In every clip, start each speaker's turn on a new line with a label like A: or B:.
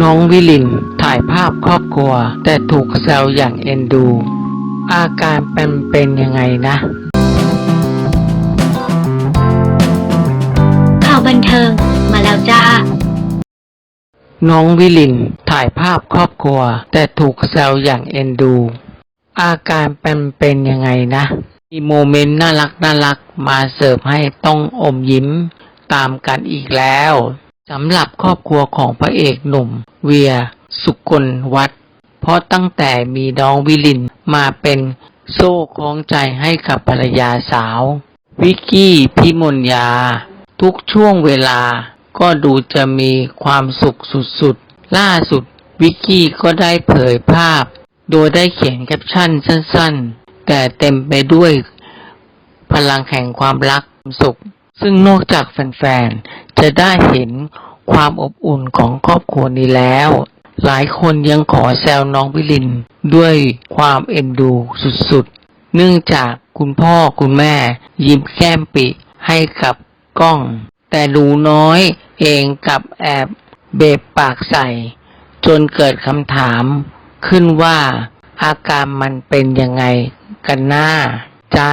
A: น้องวิลินถ่ายภาพครอบครัว แต่ถูกแซวอย่างเอ็นดู อาการเป็นเป็นยังไงนะ
B: ข่าวบันเทิงมาแล้วจ้า
A: น้องวิลินถ่ายภาพครอบครัว แต่ถูกแซวอย่างเอ็นดู อาการเป็นเป็นยังไงนะ มีโมเมนต์น่ารักน่ารักมาเสิร์ฟให้ต้องอมยิ้มตามกันอีกแล้ว สำหรับครอบครัวของพระเอกหนุ่ม เวีย สุกลวัฒน์เพราะตั้งแต่มีน้องวิลินมาเป็นโซ่คล้องใจให้กับภรรยาสาว วิกกี้พิมลยา ทุกช่วงเวลาก็ดูจะมีความสุขสุดๆ ล่าสุดวิกกี้ก็ได้เผยภาพ โดยได้เขียนแคปชั่นสั้นๆ แต่เต็มไปด้วยพลังแห่งความรักความสุข ซึ่งนอกจากแฟนๆ จะได้เห็นความอบอุ่นของครอบครัวนี้แล้ว หลายคนยังขอแซวน้องวิลินด้วยความเอ็นดูสุดๆ เนื่องจากคุณพ่อคุณแม่ยิ้มแก้มปิให้กับกล้อง แต่หนูน้อยเองกับแอบเบบปากใส่ จนเกิดคำถามขึ้นว่าอาการมันเป็นยังไงกันหน้า จ้า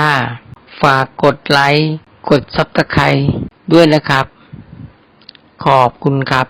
A: ฝากกดไลค์ กดซับสไครด้วยนะครับ ขอบคุณครับ